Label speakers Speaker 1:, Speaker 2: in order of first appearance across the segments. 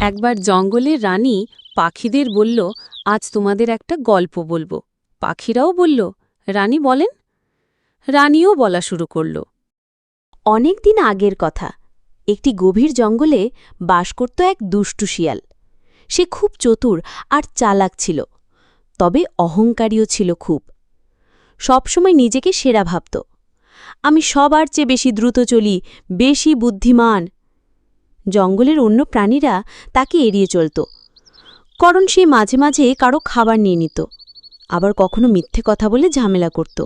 Speaker 1: একবার জঙ্গলের রানী পাখিদের বলল, আজ তোমাদের একটা গল্প বলব। পাখিরাও বলল, রানী বলেন? রানীও বলা শুরু করল।
Speaker 2: অনেক দিন আগের কথা, একটি গভীর জঙ্গলে বাস করত এক দুষ্টু শিয়াল। সে খুব চতুর আর চালাক ছিল, তবে অহংকারীও ছিল খুব। সবসময় নিজেকে সেরা ভাবত। আমি সবার চেয়ে বেশি দ্রুত চলি, বেশি বুদ্ধিমান। জঙ্গলের অন্য প্রাণীরা তাকে এড়িয়ে চলত। কারণ সে মাঝে মাঝে কারও খাবার নিয়ে নিত, আবার কখনো মিথ্যে কথা বলে ঝামেলা করত।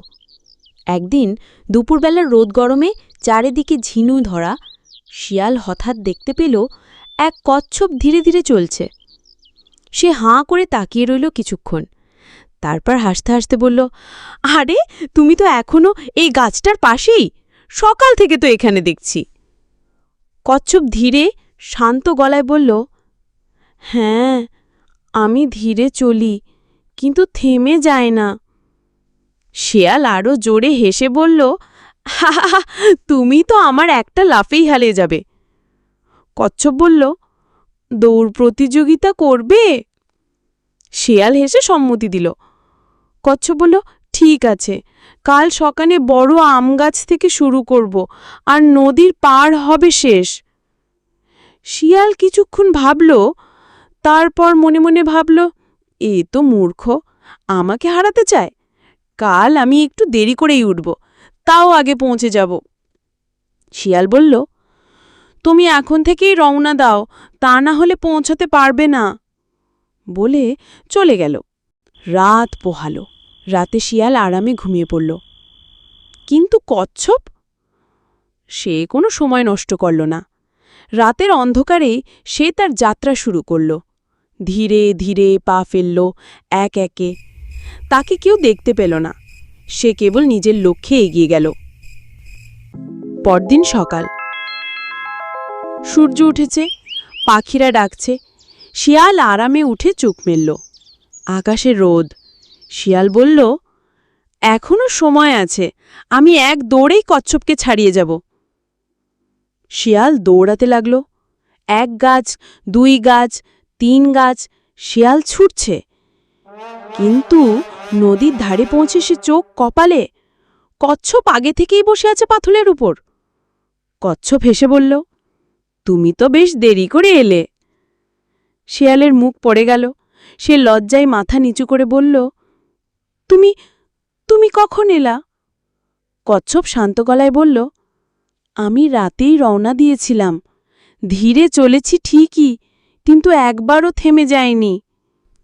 Speaker 2: একদিন দুপুরবেলার রোদ গরমে চারিদিকে ঝিনু ধরা, শিয়াল হঠাৎ দেখতে পেল এক কচ্ছপ ধীরে ধীরে চলছে। সে হাঁ করে তাকিয়ে রইল কিছুক্ষণ। তারপর হাসতে হাসতে বলল, আরে, তুমি তো এখনও এই গাছটার পাশেই। সকাল থেকে তো এখানে দেখছি। কচ্ছপ ধীরে শান্ত গলায় বলল হ্যাঁ আমি ধীরে চলি, কিন্তু থেমে যায় না। শেয়াল আরও জোরে হেসে বলল তুমি তো আমার একটা লাফেই হারিয়ে যাবে। কচ্ছপ বলল, দৌড় প্রতিযোগিতা করবে? শেয়াল হেসে সম্মতি দিল কচ্ছপ বলল, ঠিক আছে। কাল সকালে বড় আম গাছ থেকে শুরু করব, আর নদীর পার হবে শেষ। শিয়াল কিছুক্ষণ ভাবল, তারপর মনে মনে ভাবল, এ তো মূর্খ, আমাকে হারাতে চায়। কাল আমি একটু দেরি করেই উঠব, তাও আগে পৌঁছে যাব। শিয়াল বলল, তুমি এখন থেকেই রওনা দাও, তা না হলে পৌঁছাতে পারবে না। বলে চলে গেল। রাত পোহালো। রাতে শিয়াল আরামে ঘুমিয়ে পড়ল। কিন্তু কচ্ছপ? সে কোনো সময় নষ্ট করল না। রাতের অন্ধকারে সে তার যাত্রা শুরু করল। ধীরে ধীরে পা ফেলল এক একে। তাকে কেউ দেখতে পেল না। সে কেবল নিজের লক্ষ্যে এগিয়ে গেল। পরদিন সকাল। সূর্য উঠেছে, পাখিরা ডাকছে। শিয়াল আরামে উঠে চোখ মেলল। আকাশে রোদ। শিয়াল বলল, এখনও সময় আছে, আমি এক দৌড়েই কচ্ছপকে ছাড়িয়ে যাব। শিয়াল দৌড়াতে লাগল। এক গাছ, দুই গাছ, তিন গাছ, শিয়াল ছুটছে। কিন্তু নদীর ধারে পৌঁছে সে চোখ কপালে, কচ্ছপ আগে থেকেই বসে আছে পাথলের উপর। কচ্ছপ হেসে বলল, তুমি তো বেশ দেরি করে এলে। শিয়ালের মুখ পড়ে গেল। সে লজ্জায় মাথা নিচু করে বলল, তুমি তুমি কখন এলা? কচ্ছপ শান্ত গলায় বলল, আমি রাতেই রওনা দিয়েছিলাম। ধীরে চলেছি ঠিকই, কিন্তু একবারও থেমে যায়নি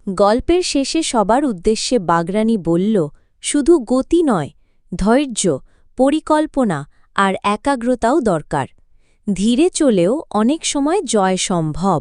Speaker 2: গল্পের শেষে সবার উদ্দেশ্যে বাগরানি বলল, শুধু গতি নয়, ধৈর্য, পরিকল্পনা আর একাগ্রতাও দরকার। ধীরে চলেও অনেক সময় জয় সম্ভব।